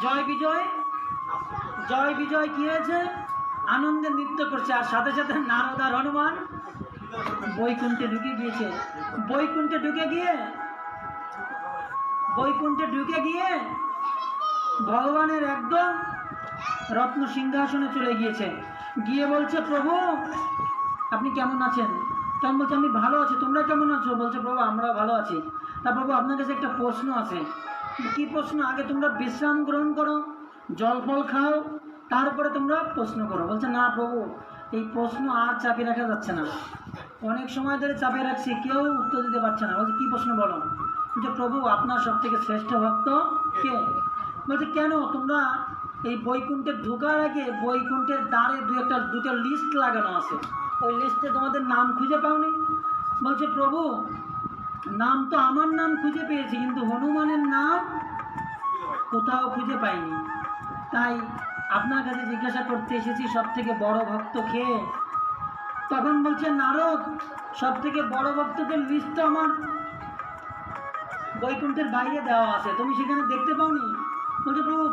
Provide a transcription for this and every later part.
জয় বিজয় জয় বিজয় কি হয়েছে? আনন্দে নৃত্য করছে আর সাথে সাথে নারদ আর হনুমান বৈকুণ্ঠে ঢুকে গিয়েছে বৈকুণ্ঠে ঢুকে গিয়ে, বৈকুণ্ঠে ঢুকে গিয়ে ভগবানের একদম রত্ন সিংহাসনে চলে গিয়েছে। গিয়ে বলছে, প্রভু, আপনি কেমন আছেন? কেমন বলছে, আমি ভালো আছি। তোমরা কেমন আছো? বলছে, প্রভু আমরা ভালো আছি। তা, প্রভু, আপনার কাছে একটা প্রশ্ন আছে। কি প্রশ্ন? আগে তোমরা বিশ্রাম গ্রহণ করো, জল ফল খাও, তারপরে তোমরা প্রশ্ন করো। বলছে, না প্রভু, এই প্রশ্ন আর চাপে রাখা যাচ্ছে না। অনেক সময় ধরে চাপে রাখছি, কেউ উত্তর দিতে পারছে না। বলছে, কি প্রশ্ন বলো? যে প্রভু, আপনার সব থেকে শ্রেষ্ঠ ভক্ত কে? বলছে, কেন? তোমরা এই বৈকুণ্ঠে ঢোকার আগে বৈকুণ্ঠের দ্বারে দু একটা, দুটো লিস্ট লাগানো আছে। ওই লিস্টে তোমাদের নাম খুঁজে পাওনি? বলছে, প্রভু নাম তো আমার নাম খুঁজে পেয়েছি, কিন্তু হনুমানের নাম কোথাও খুঁজে পাইনি। তাই আপনার কাছে জিজ্ঞাসা করতে এসেছি সব থেকে বড় ভক্ত খেয়ে তখন বলছে, নারদ সব থেকে বড় ভক্তদের লিস্ট আমার বৈকুণ্ঠের বাইরে দেওয়া আছে। তুমি সেখানে দেখতে পাওনি? বলছে, প্রভু,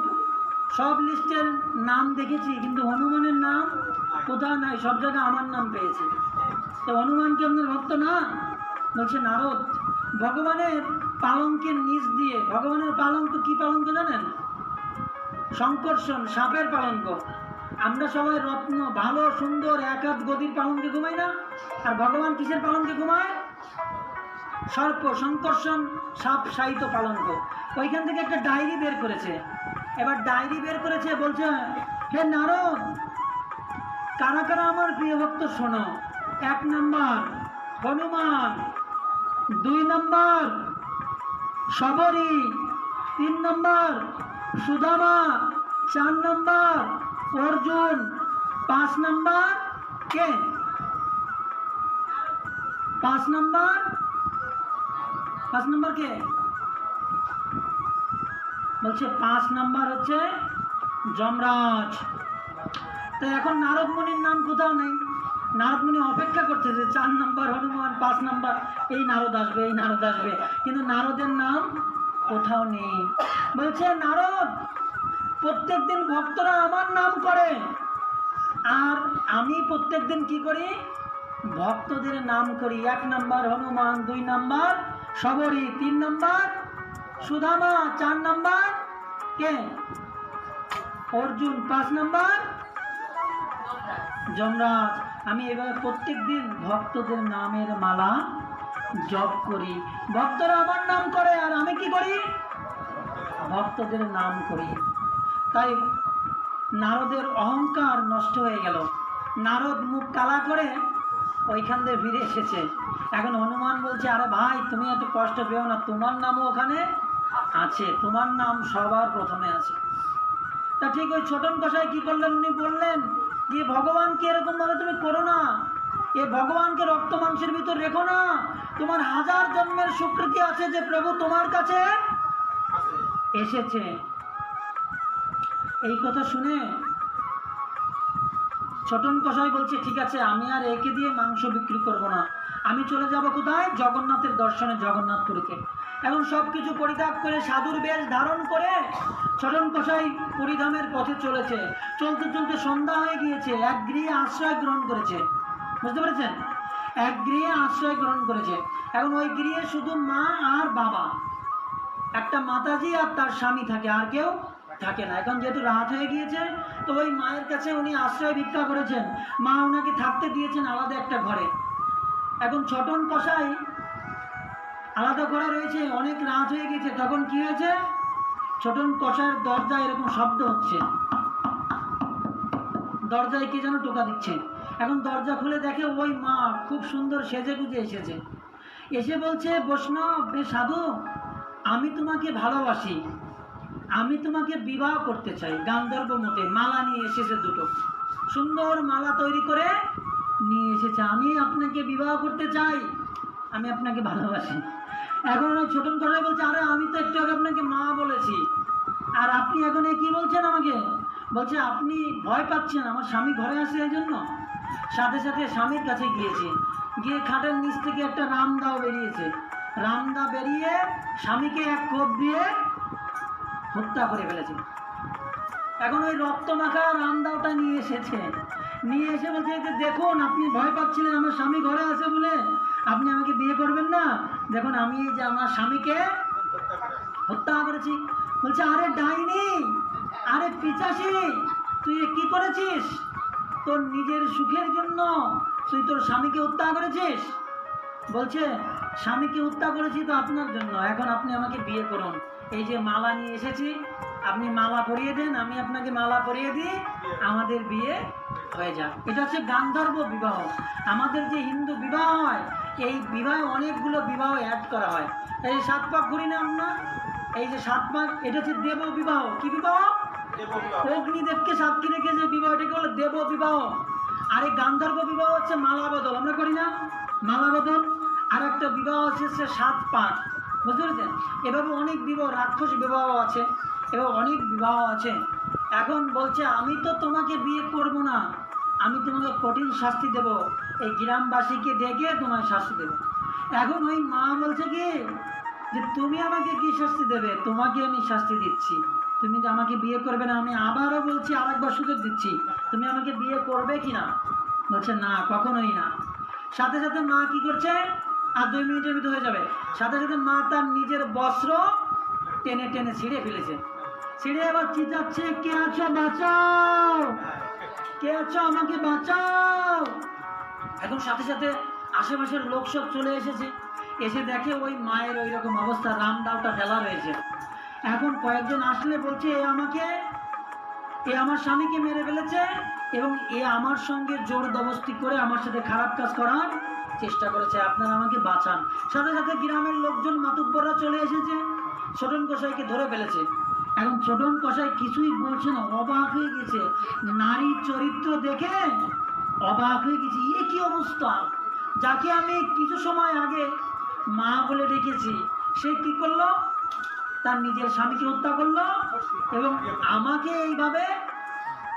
সব লিস্টের নাম দেখেছি, কিন্তু হনুমানের নাম কোথাও নাই, সব জায়গায় আমার নাম পেয়েছি। তো হনুমান কি আপনার ভক্ত না? বলছে, নারদ, ভগবানের পালঙ্কের নিচ দিয়ে ভগবানের পালঙ্ক কি পালঙ্ক জানেন? সংকর্ষণ, সাপের পালঙ্ক। আমরা সবাই রত্ন, ভালো, সুন্দর এক হাত গদির পালঙ্কে ঘুমাই না? আর ভগবান কিসের পালঙ্কে ঘুমায়? সর্প, সংকর্ষণ, সাপ, সাহিত্য পালঙ্ক। ওইখান থেকে একটা ডায়েরি বের করেছে। এবার ডায়েরি বের করেছে, বলছে, হে নারদ, কারা কারা আমার প্রিয় ভক্ত শোনো? এক নাম্বার, হনুমান দুই নম্বর সবরী তিন নম্বর, সুদামা। চার নম্বর, অর্জুন। পাঁচ নম্বর, কে? পাঁচ নম্বর পাঁচ নম্বর কে? বলছে পাঁচ নম্বর হচ্ছে যমরাজ। তো এখন নারদ মুনির নাম কোথাও নেই। নারদ মুনি অপেক্ষা করতেছে চার নাম্বার হনুমান, পাঁচ নাম্বার, এই নারদ আসবে, এই নারদ আসবে। কিন্তু নারদের নাম কোথাও নেই। বলছে, নারদ প্রত্যেক দিন ভক্তরা আমার নাম করে। আর আমি প্রত্যেক দিন কি করি? ভক্তদের নাম করি। এক নাম্বার হনুমান, দুই নাম্বার সবরী তিন নাম্বার সুধামা চার নাম্বার কে? অর্জুন, পাঁচ নাম্বার যমরাজ, আমি এভাবে প্রত্যেক দিন ভক্তদের নামের মালা জপ করি। ভক্তরা আমার নাম করে, আর আমি কি করি? ভক্তদের নাম করি। তাই নারদের অহংকার নষ্ট হয়ে গেল। নারদ মুখ কালা করে ওইখান দিয়ে ফিরে এসেছে। এখন হনুমান বলছে, আরে ভাই, তুমি এত কষ্ট পেও না, তোমার নামও ওখানে আছে, তোমার নাম সবার প্রথমে আছে। তা ঠিক ওই ছোটন কষাই কি করলেন? উনি বললেন যে ভগবানকে এরকম ভাবে তুমি করো না। এ ভগবানকে রক্ত মাংসের ভিতর রেখো না। তোমার হাজার জন্মের স্বীকৃতি আছে যে প্রভু তোমার কাছে এসেছে। এই কথা শুনে ছোটন কষাই বলছে, ঠিক আছে, আমি আর একে দিয়ে মাংস বিক্রি করব না। আমি চলে যাব কোথায়? জগন্নাথের দর্শনে জগন্নাথপুরীকে এখন সব কিছু পরিত্যাগ করে সাধুর বেশ ধারণ করে ছোটন কষাই পরিধামের পথে চলেছে। চলতে চলতে সন্ধ্যা হয়ে গিয়েছে। এক গৃহে আশ্রয় গ্রহণ করেছে। বুঝতে পেরেছেন? এক গৃহে আশ্রয় গ্রহণ করেছে। এখন ওই গৃহে শুধু মা আর বাবা। একটা মাতাজি আর তার স্বামী থাকে, আর কেউ থাকে না। এখন যেহেতু রাত হয়ে গিয়েছে, তো ওই মায়ের কাছে উনি আশ্রয় ভিক্ষা করেছেন। মা ওনাকে থাকতে দিয়েছেন আলাদা একটা ঘরে। এখন ছটন কষাই আলাদা ঘরে রয়েছে, অনেক রাত হয়ে গেছে তখন কি হয়েছে? ছোটন কষায়ের দরজায় এরকম শব্দ হচ্ছে। দরজায় কে যেন টোকা দিচ্ছে। এখন দরজা খুলে দেখে ওই মা খুব সুন্দর সেজে গুজে এসেছে। এসে বলছে, বৈষ্ণব সাধু, আমি তোমাকে ভালোবাসি। আমি তোমাকে বিবাহ করতে চাই, গান্ধর্ব মতে মালা নিয়ে এসেছে দুটো। সুন্দর মালা তৈরি করে নিয়ে এসেছে। আমি আপনাকে বিবাহ করতে চাই, আমি আপনাকে ভালোবাসি। এখন ওই ছোটন করে বলছে, আরে, আমি তো একটু আগে আপনাকে মা বলেছি। আর আপনি এখন কি বলছেন আমাকে? বলছে, আপনি ভয় পাচ্ছেন, আমার স্বামী ঘরে আসে এই জন্য। সাথে সাথে স্বামীর কাছে গিয়েছে। গিয়ে খাটের নিচ থেকে একটা রামদাও বেরিয়েছে। রামদা বেরিয়ে স্বামীকে এক কোপ দিয়ে হত্যা করে ফেলেছে। এখন ওই রক্ত মাখা রামদাওটা নিয়ে এসেছে। নিয়ে এসে বলছে, যে দেখুন, আপনি ভয় পাচ্ছিলেন, আমার স্বামী ঘরে আছে বলে। আপনি আমাকে বিয়ে করবেন না। দেখুন, আমি এই যে আমার স্বামীকে হত্যা করেছি। বলছে, আরে ডাইনি, আরে পিচাসি, তুই কি করেছিস? তোর নিজের সুখের জন্য তুই তোর স্বামীকে হত্যা করেছিস? বলছে, স্বামীকে হত্যা করেছি তো আপনার জন্য। এখন আপনি আমাকে বিয়ে করুন। এই যে মালা নিয়ে এসেছি আপনি মালা পরিয়ে দেন আমি আপনাকে মালা পরিয়ে দিই আমাদের বিয়ে হয়ে যাক। এটা হচ্ছে গান্ধর্ব বিবাহ। আমাদের যে হিন্দু বিবাহ হয় এই বিবাহে অনেকগুলো বিবাহ অ্যাড করা হয়। এই যে সাত পাক ঘুরি না। আমরা এই যে সাত পাক এটা হচ্ছে দেব বিবাহ। কি বিবাহ? অগ্নিদেবকে সাক্ষী রেখে যে বিবাহ এটাকে বলে দেব বিবাহ। আর এই গান্ধর্ব বিবাহ হচ্ছে মালা বদল। আমরা করি না? মালা বদল। আর একটা বিবাহ হচ্ছে সে সাত পাক। বুঝতে পেরেছেন? এভাবে অনেক বিবাহ, রাক্ষস বিবাহ আছে এভাবে অনেক বিবাহ আছে। এখন বলছে, আমি তো তোমাকে বিয়ে করব না। আমি তোমাকে কঠিন শাস্তি দেব। এই গ্রামবাসীকে ডেকে তোমায় শাস্তি দেব। এখন ওই মা বলছে কি, যে তুমি আমাকে কি শাস্তি দেবে? তোমাকে আমি শাস্তি দিচ্ছি। তুমি আমাকে বিয়ে করবে না, আমি আবারও বলছি, আরেকবার সুযোগ দিচ্ছি। তুমি আমাকে বিয়ে করবে কি না বলছে, না, কখনোই না। সাথে সাথে মা কি করছে আর দুই মিনিটের ভিতরে হয়ে যাবে। সাথে সাথে মা তার নিজের বস্ত্র টেনে টেনে ছিঁড়ে ফেলেছে। ছিঁড়ে এবার চিতাচ্ছে কে আছো? বাঁচাও! কে আছো? আমাকে বাঁচাও! এখন সাথে সাথে আশেপাশের লোক সব চলে এসেছে। এসে দেখে ওই মায়ের ওই রকম অবস্থা রামদাওটা ফেলা রয়েছে। এখন কয়েকজন আসলে বলছে, এ আমাকে, এ আমার স্বামীকে মেরে ফেলেছে এবং এ আমার সঙ্গে জোর দবস্তি করে আমার সাথে খারাপ কাজ করার চেষ্টা করেছে, আপনারা আমাকে বাঁচান। সাথে সাথে গ্রামের লোকজন মাতুব্বররা চলে এসেছে। ছোটন কষাইকে ধরে ফেলেছে। এখন ছোটন কষাই কিছুই বলছে না, অবাক হয়ে গেছে। নারী চরিত্র দেখে অবাক হয়ে গেছে। এ কি অবস্থা? যাকে আমি কিছু সময় আগে মা বলে ডেকেছি, সে কি করল? তার নিজের স্বামীকে হত্যা করল এবং আমাকে এইভাবে,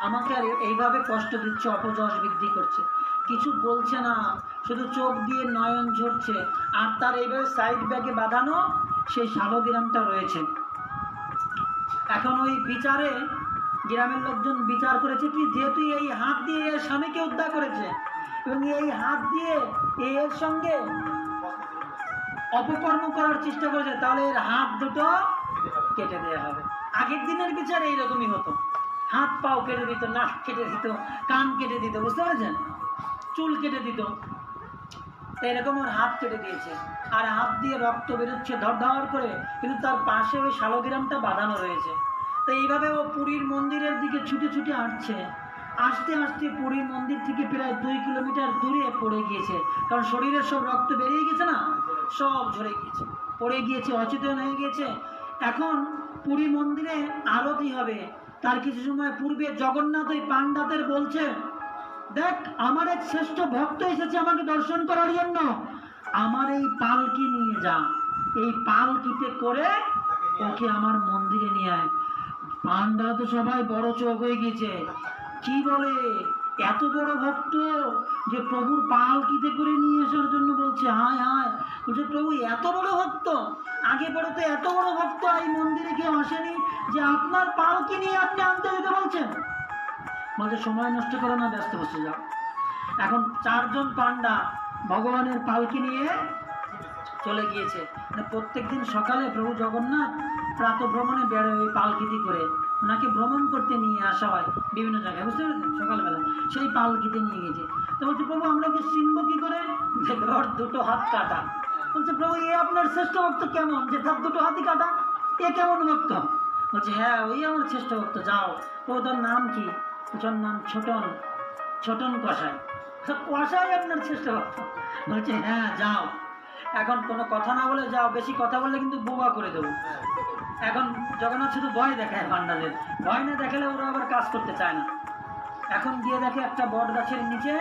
আমাকে আর এইভাবে কষ্ট দিচ্ছে, অপযশ বৃদ্ধি করছে। কিছু বলছে না, শুধু চোখ দিয়ে নয়ন ঝরছে। আর তার এইভাবে সাইড ব্যাগে বাঁধানো সেই শালগ্রামটা রয়েছে। এখন ওই বিচারে, গ্রামের লোকজন বিচার করেছে কি, যেহেতু এই হাত দিয়ে এর স্বামীকে উদ্ধার করেছে, এবং এই হাত দিয়ে এর সঙ্গে অপকর্ম করার চেষ্টা করেছে, তাহলে এর হাত দুটো কেটে দেওয়া হবে। আগের দিনের বিচার এইরকমই হতো। হাত পাও কেটে দিত, নাক কেটে দিত, কান কেটে দিত, বুঝতে পেরেছেন? চুল কেটে দিত। এরকম ওর হাত কেটে দিয়েছে। আর হাত দিয়ে রক্ত বেরোচ্ছে ধর করে, কিন্তু তার পাশে ওই শালগ্রামটা বাঁধানো রয়েছে। তো এইভাবে ও পুরীর মন্দিরের দিকে ছুটে ছুটে আসছে। আসতে আসতে পুরীর মন্দির থেকে প্রায় দুই কিলোমিটার দূরে পড়ে গিয়েছে। কারণ শরীরের সব রক্ত বেরিয়ে গেছে না? সব ঝরে গিয়েছে। পড়ে গিয়েছে, অচেতন হয়ে গিয়েছে। এখন পুরী মন্দিরে আরতি হবে। তার কিছু সময় পূর্বে জগন্নাথ ওই পাণ্ডাদের বলছে দেখ, আমার এক শ্রেষ্ঠ ভক্ত এসেছে আমাকে দর্শন করার জন্য। আমার এই পালকি নিয়ে যা। এই পালকিতে করে ওকে আমার মন্দিরে নিয়ে আয়। পান্ডা তো সবাই বড় চোখ হয়ে গেছে কি বলে? এত বড় ভক্ত যে প্রভুর পালকিতে করে নিয়ে আসার জন্য বলছে, হায় হায়। বলছে, প্রভু, এত বড় ভক্ত? আগে পরে তো এত বড় ভক্ত এই মন্দিরে কেউ আসেনি যে আপনার পালকি নিয়ে আপনি আনতে যেতে বলছেন? বলছে সময় নষ্ট করো না, ব্যস্ত বসে যাও। এখন চারজন পান্ডা ভগবানের পালকি নিয়ে চলে গিয়েছে। মানে প্রত্যেক দিন সকালে প্রভু জগন্নাথ প্রাত ভ্রমণে বেরোয় ওই পালকিতে করে ওনাকে ভ্রমণ করতে নিয়ে আসা হয় বিভিন্ন জায়গায়। বুঝতে পেরেছেন? সকালবেলা সেই পালকিতে নিয়ে গেছে তো বলছে, প্রভু, আমরা কি চিনব কি করে? দেখবে ওর দুটো হাত কাটা। বলছে, প্রভু, এ আপনার শ্রেষ্ঠ ভক্ত কেমন? যে তার দুটো হাতই কাটা, এ কেমন ভক্ত? বলছে হ্যাঁ ওই আমার শ্রেষ্ঠ ভক্ত, যাও। ও তোর নাম কি? ওর নাম ছোটন ছোটন কষাই কষাই আপনার শ্রেষ্ঠ বলছে হ্যাঁ যাও। এখন কোনো কথা না বলে যাও, বেশি কথা বললে কিন্তু বোবা করে দেবো। এখন জগন্নাথ শুধু ভয় দেখায় পান্ডাদের ভয় না দেখালে ওরা আবার কাজ করতে চায় না। এখন গিয়ে দেখে একটা বট গাছের নিচে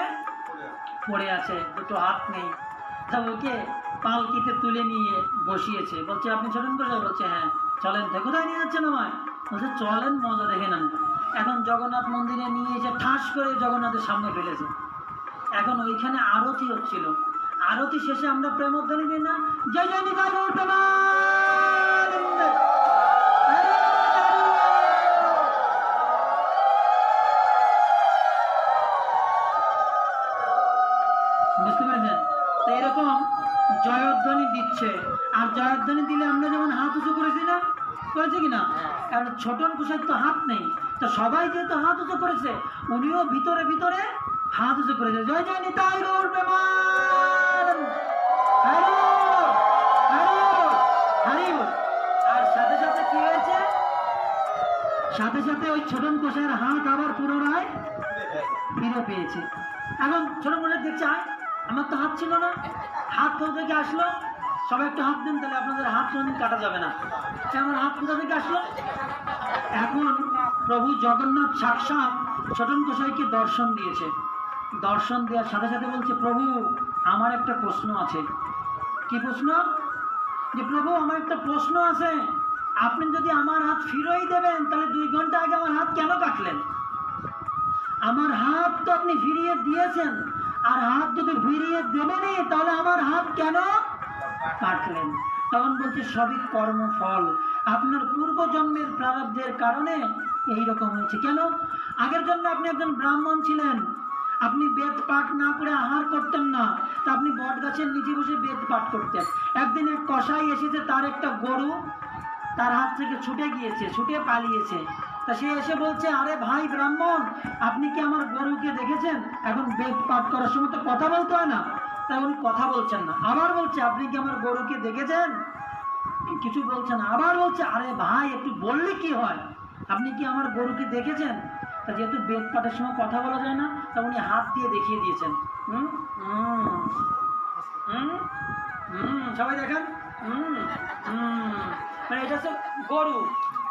পড়ে আছে, দুটো হাত নেই। তা ওকে পালকিতে তুলে নিয়ে বসিয়েছে। বলছে, আপনি চলেন কোথায় বলছে হ্যাঁ। চলেন তো, কোথায় নিয়ে যাচ্ছেন আমায়? বলছে, চলেন, মজা দেখে নেন। এখন জগন্নাথ মন্দিরে নিয়ে এসে ঠাস করে জগন্নাথের সামনে ফেলেছে। এখন ওইখানে আরতি হচ্ছিল। আরতি শেষে আমরা প্রেমধ্বনি দিই না, জয় জয় বুঝতে পেরেছেন? তো এরকম জয়ধ্বনি দিচ্ছে। আর জয়ধ্বনি দিলে আমরা যেমন হাত উঁচু করেছি না করেছে কি না আর ছোটন কুশের তো হাত নেই। তো সবাই যেহেতু হাত উঁচু করেছে উনিও ভিতরে ভিতরে হাত উঁচু করেছে। জয় জয় নিতাই গৌর প্রেমান আর সাথে সাথে কি হয়েছে? সাথে সাথে ওই ছোটন কোষের হাত আবার পুনরায় ফিরে পেয়েছে। এখন ছোট মনে দেখছে আমার তো হাত ছিল না। হাত কোথা থেকে আসলো? সবাই একটু হাত দেন, তাহলে আপনাদের হাত কোনোদিন কাটা যাবে না। সে আমার হাত কোথা থেকে আসলো? এখন প্রভু জগন্নাথ সাক্ষাৎ ছোটন গোসাইকে দর্শন দিয়েছে। দর্শন দেওয়ার সাথে সাথে বলছে, প্রভু, আমার একটা প্রশ্ন আছে। কি প্রশ্ন? যে, প্রভু, আমার একটা প্রশ্ন আছে। আপনি যদি আমার হাত ফিরোই দেবেন, তাহলে দুই ঘণ্টা আগে আমার হাত কেন কাটলেন? আমার হাত তো আপনি ফিরিয়ে দিয়েছেন, আর হাত যদি ফিরিয়ে দেবেনই, তাহলে আমার হাত কেন কাটলেন। তখন বলছে, সবই কর্মফল। আপনার পূর্বজন্মের প্রারব্ধের কারণে এই রকম হয়েছে। কেন? আগের জন্মে আপনি একজন ব্রাহ্মণ ছিলেন। আপনি বেদ পাঠ না করে আহার করতেন না। তা আপনি বট গাছের নিচে বসে বেদ পাঠ করতেন। একদিন এক কষাই এসেছে, তার একটা গরু তার হাত থেকে ছুটে গিয়েছে, ছুটে পালিয়েছে। তা সে এসে বলছে, আরে ভাই ব্রাহ্মণ, আপনি কি আমার গরুকে দেখেছেন? এখন বেদ পাঠ করার সময় তো কথা বলতে হয় না। তা উনি কথা বলছেন না। আবার বলছে, আপনি কি আমার গরুকে দেখেছেন? কিছু বলছে না। আবার বলছে, আরে ভাই, একটু বললে কি হয়? আপনি কি আমার গরুকে দেখেছেন? তা যেহেতু বেদ পাঠের সময় কথা বলা যায় না তা উনি হাত দিয়ে দেখিয়ে দিয়েছেন। হুম? হুম? হুম? সবাই দেখেন। হুম? হুম? মানে এটা হচ্ছে গরু।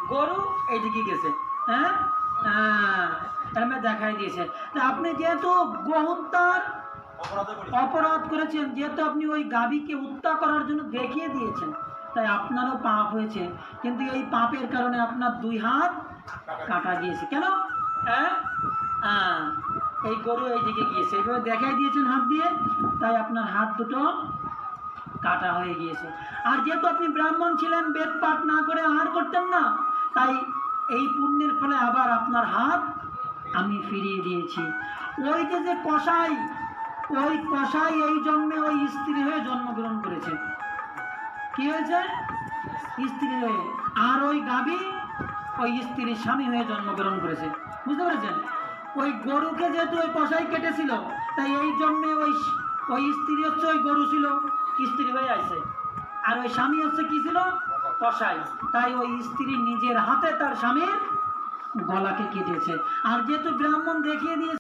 গরু এইদিকে গেছে। হ্যাঁ? হ্যাঁ। দেখাই দিয়েছে। আপনি যেহেতু গোহত্যার অপরাধ করেছেন, যেহেতু আপনি ওই গাভীকে হত্যা করার জন্য দেখিয়ে দিয়েছেন, তাই আপনারও পাপ হয়েছে। কিন্তু এই পাপের কারণে আপনার দুই হাত কাটা গিয়েছে। কেন? এই গরু এইদিকে গিয়েছে। এইভাবে দেখাই দিয়েছেন হাত দিয়ে, তাই আপনার হাত দুটো কাটা হয়ে গিয়েছে। আর যেহেতু আপনি ব্রাহ্মণ ছিলেন, বেদ পাঠ না করে আহার করতেন না, তাই এই পুণ্যের ফলে আবার আপনার হাত আমি ফিরিয়ে দিয়েছি। ওই যে কষাই ওই কষাই এই জন্মে ওই স্ত্রী হয়ে জন্মগ্রহণ করেছে। কি হয়েছে? স্ত্রী হয়ে। আর ওই গাভী ওই স্ত্রীর স্বামী হয়ে জন্মগ্রহণ করেছে। বুঝতে পেরেছেন? ওই গরুকে যেহেতু ওই কষাই কেটেছিল, তাই এই জন্মে ওই ওই স্ত্রী হচ্ছে ওই গরু ছিল, স্ত্রী হয়ে আছে আর ওই স্বামী হচ্ছে কি ছিল? কষাই তাই ওই স্ত্রী নিজের হাতে তার স্বামীর গলাকে কেটেছে। আর যেহেতু ব্রাহ্মণ দেখিয়ে দিয়েছে